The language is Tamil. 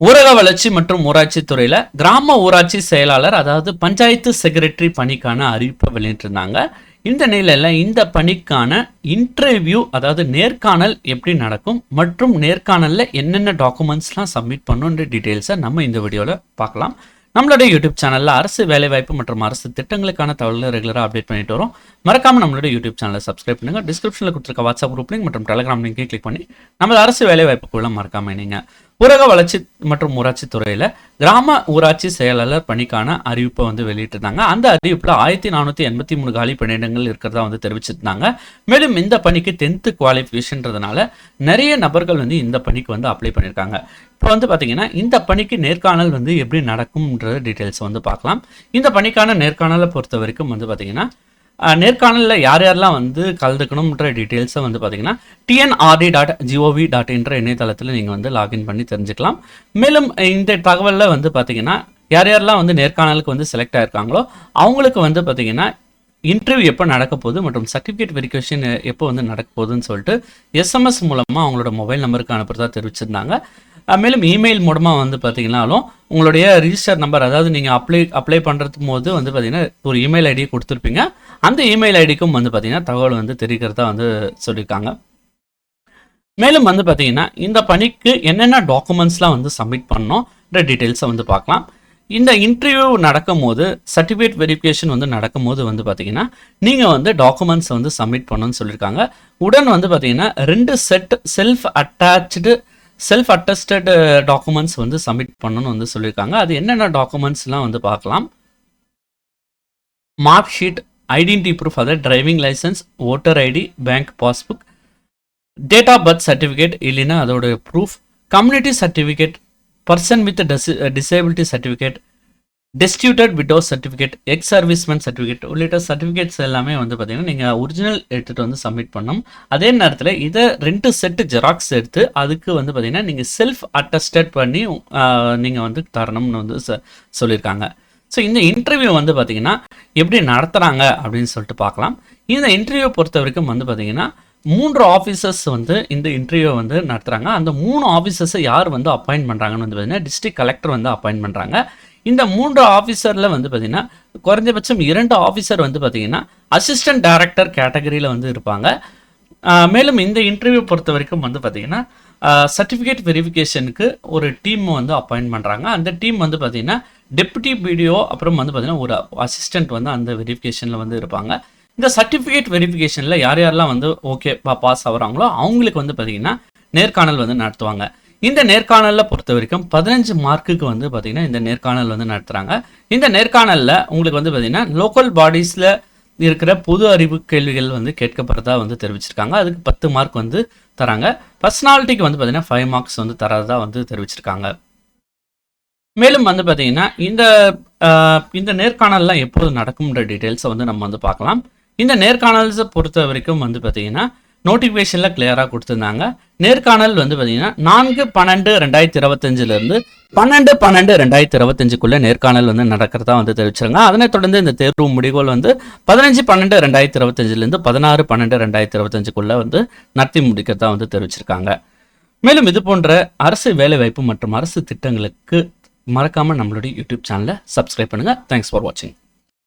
ஊரக வளர்ச்சி மற்றும் ஊராட்சி துறையில் கிராம ஊராட்சி செயலாளர் அதாவது பஞ்சாயத்து செக்ரட்டரி பணிக்கான அறிவிப்பை வெளியிட்டிருந்தாங்க. இந்த நிலையில் இந்த பணிக்கான இன்டர்வியூ அதாவது நேர்காணல் எப்படி நடக்கும் மற்றும் நேர்காணலில் என்னென்ன டாக்குமெண்ட்ஸ்லாம் சப்மிட் பண்ணுன்ற டீட்டெயில்ஸை நம்ம இந்த வீடியோவில் பார்க்கலாம். நம்மளுடைய யூடியூப் சேனலில் அரசு வேலைவாய்ப்பு மற்றும் அரசு திட்டங்களுக்கான தகவல்களை ரெகுலராக அப்டேட் பண்ணிட்டு வரோம். மறக்காம நம்மளுடைய யூடியூப் சேனலை சப்ஸ்கிரைப் பண்ணுங்கள் டிஸ்கிரிப்ஷனில் கொடுத்துருக்க வாட்ஸ்அப் குரூப் லிங்க் மற்றும் டெலிகிராம் லிங்க்கையும் கிளிக் பண்ணி நம்ம அரசு வேலைவாய்ப்புக்குள்ள மறக்காம நீங்கள் ஊரக வளர்ச்சி மற்றும் ஊராட்சி துறையில் கிராம ஊராட்சி செயலாளர் பணிக்கான அறிவிப்பை வந்து வெளியிட்டிருந்தாங்க. அந்த அறிவிப்பில் ஆயிரத்தி நானூற்றி எண்பத்தி மூணு காலி பணியிடங்கள் இருக்கிறதா வந்து தெரிவிச்சிருந்தாங்க. மேலும் இந்த பணிக்கு டென்த்து குவாலிஃபிகேஷன்றதுனால நிறைய நபர்கள் வந்து இந்த பணிக்கு வந்து அப்ளை பண்ணியிருக்காங்க. இப்போ வந்து பார்த்தீங்கன்னா இந்த பணிக்கு நேர்காணல் வந்து எப்படி நடக்கும்ன்ற டீட்டெயில்ஸ் வந்து பார்க்கலாம். இந்த பணிக்கான நேர்காணலை பொறுத்த வரைக்கும் வந்து பார்த்தீங்கன்னா நேர்காணலில் யார் யாரெல்லாம் வந்து கலந்துக்கணுன்ற டீட்டெயில்ஸை வந்து பார்த்தீங்கன்னா டிஎன்ஆர்டி டாட் ஜிஓவி டாட் என்ற இணையதளத்தில் நீங்கள் வந்து லாகின் பண்ணி தெரிஞ்சுக்கலாம். மேலும் இந்த தகவலில் வந்து பார்த்தீங்கன்னா யார் யாரெல்லாம் வந்து நேர்காணலுக்கு வந்து செலக்ட் ஆயிருக்காங்களோ அவங்களுக்கு வந்து பார்த்தீங்கன்னா இன்டர்வியூ எப்போ நடக்க போகுது மற்றும் சர்டிஃபிகேட் வெரிஃபிகேஷன் எப்போ வந்து நடக்க போகுதுன்னு சொல்லிட்டு எஸ்எம்எஸ் மூலமாக அவங்களோட மொபைல் நம்பருக்கு அனுப்புறதா தெரிவிச்சிருந்தாங்க. மேலும் இமெயில் மூலமாக வந்து பார்த்தீங்கன்னாலும் உங்களுடைய ரிஜிஸ்டர் நம்பர் அதாவது நீங்கள் அப்ளை அப்ளை பண்ணுறதுக்கு போது வந்து பார்த்தீங்கன்னா ஒரு இமெயில் ஐடி கொடுத்துருப்பீங்க. அந்த இமெயில் ஐடிக்கும் வந்து பார்த்தீங்கன்னா தகவல் வந்து தெரிவிக்கிறதா வந்து சொல்லியிருக்காங்க. மேலும் வந்து பார்த்தீங்கன்னா இந்த பணிக்கு என்னென்ன டாக்குமெண்ட்ஸ்லாம் வந்து சப்மிட் பண்ணோம் டீட்டெயில்ஸை வந்து பார்க்கலாம். இந்த இன்டர்வியூ நடக்கும்போது சர்டிஃபிகேட் வெரிஃபிகேஷன் வந்து நடக்கும்போது வந்து பார்த்தீங்கன்னா நீங்கள் வந்து டாக்குமெண்ட்ஸ் வந்து சப்மிட் பண்ணணும்னு சொல்லியிருக்காங்க. உடன் வந்து பார்த்தீங்கன்னா ரெண்டு set self attach self attested documents வந்து சப்மிட் பண்ணணும்னு வந்து சொல்லியிருக்காங்க. அது என்னென்ன டாக்குமெண்ட்ஸ்லாம் வந்து பார்க்கலாம். மார்க் ஷீட் ஐடென்டி ப்ரூஃப் அதாவது driving licence voter ID bank passbook date of birth certificate இல்லைன்னா அதோட proof community certificate person with disability certificate distributed widow certificate ex serviceman certificate உள்ளிட்ட சர்டிஃபிகேட்ஸ் எல்லாமே வந்து பார்த்தீங்கன்னா நீங்கள் ஒரிஜினல் எடுத்துகிட்டு வந்து சப்மிட் பண்ணணும். அதே நேரத்தில் இதை ரெண்டு செட்டு ஜெராக்ஸ் எடுத்து அதுக்கு வந்து பார்த்தீங்கன்னா நீங்கள் செல்ஃப் அட்டஸ்டட் பண்ணி நீங்கள் வந்து தரணும்னு வந்து ச- சொல்லியிருக்காங்க ஸோ இந்த இன்டர்வியூ வந்து பார்த்தீங்கன்னா எப்படி நடத்துகிறாங்க அப்படின்னு சொல்லிட்டு பார்க்கலாம் இந்த இன்டர்வியூ பொறுத்த வரைக்கும் வந்து பார்த்தீங்கன்னா மூன்று ஆஃபீஸர்ஸ் வந்து இந்த இன்டர்வியூ வந்து நடத்துகிறாங்க அந்த மூணு ஆஃபீஸர்ஸை யார் வந்து அப்பாயின்ட் பண்ணுறாங்கன்னு வந்து பார்த்தீங்கன்னா டிஸ்ட்ரிக்ட் கலெக்டர் வந்து அப்பாயின்ட் பண்ணுறாங்க இந்த மூன்று ஆஃபீஸரில் வந்து பார்த்தீங்கன்னா குறைஞ்சபட்சம் இரண்டு ஆஃபீஸர் வந்து பார்த்திங்கன்னா அசிஸ்டன்ட் டைரக்டர் கேட்டகரியில் வந்து இருப்பாங்க. மேலும் இந்த இன்டர்வியூ பொறுத்த வரைக்கும் வந்து பார்த்திங்கன்னா சர்டிஃபிகேட் வெரிஃபிகேஷனுக்கு ஒரு டீம் வந்து அப்பாயின்ட் பண்ணுறாங்க அந்த டீம் வந்து பார்த்தீங்கன்னா டெப்யூட்டி பிடிஓ அப்புறம் வந்து பார்த்தீங்கன்னா ஒரு அசிஸ்டன்ட் வந்து அந்த வெரிஃபிகேஷனில் வந்து இருப்பாங்க. இந்த சர்டிஃபிகேட் வெரிஃபிகேஷனில் யார் யாரெல்லாம் வந்து ஓகே பாஸ் ஆகுறாங்களோ அவங்களுக்கு வந்து பார்த்தீங்கன்னா நேர்காணல் வந்து நடத்துவாங்க. இந்த நேர்காணலில் பொறுத்த வரைக்கும் பதினஞ்சு மார்க்குக்கு வந்து பார்த்தீங்கன்னா இந்த நேர்காணல் வந்து நடத்துகிறாங்க இந்த நேர்காணலில் உங்களுக்கு வந்து பார்த்திங்கன்னா லோக்கல் பாடிஸில் இருக்கிற பொது அறிவு கேள்விகள் வந்து கேட்கப்படுறதா வந்து தெரிவிச்சிருக்காங்க. அதுக்கு பத்து மார்க் வந்து தராங்க. பர்சனாலிட்டிக்கு வந்து பார்த்திங்கன்னா ஃபைவ் மார்க்ஸ் வந்து தரதா வந்து தெரிவிச்சிருக்காங்க. மேலும் வந்து பார்த்திங்கன்னா இந்த இந்த நேர்காணல்லாம் எப்போது நடக்கும்ன்ற டீட்டெயில்ஸை வந்து நம்ம வந்து பார்க்கலாம். இந்த நேர்காணல்ஸை பொறுத்த வரைக்கும் வந்து பார்த்தீங்கன்னா நோட்டிஃபிகேஷனில் கிளியராக கொடுத்துருந்தாங்க. நேர்காணல் வந்து பார்த்தீங்கன்னா நான்கு பன்னெண்டு ரெண்டாயிரத்தி இருபத்தஞ்சிலேருந்து பன்னெண்டு பன்னெண்டு ரெண்டாயிரத்தி இருபத்தஞ்சுக்குள்ளே நேர்காணல் வந்து நடக்கிறதா வந்து தெரிவிச்சிருங்க. அதனைத் தொடர்ந்து இந்த தேர்வு முடிவுகள் வந்து பதினஞ்சு பன்னெண்டு ரெண்டாயிரத்தி இருபத்தஞ்சிலேருந்து பதினாறு பன்னெண்டு ரெண்டாயிரத்தி இருபத்தஞ்சுக்குள்ளே வந்து நடத்தி முடிக்கிறதா வந்து தெரிவிச்சிருக்காங்க. மேலும் இது போன்ற அரசு வேலைவாய்ப்பு மற்றும் அரசு திட்டங்களுக்கு மறக்காம நம்மளுடைய யூடியூப் சேனலை சப்ஸ்கிரைப் பண்ணுங்க. தேங்க்ஸ் ஃபார் வாட்சிங்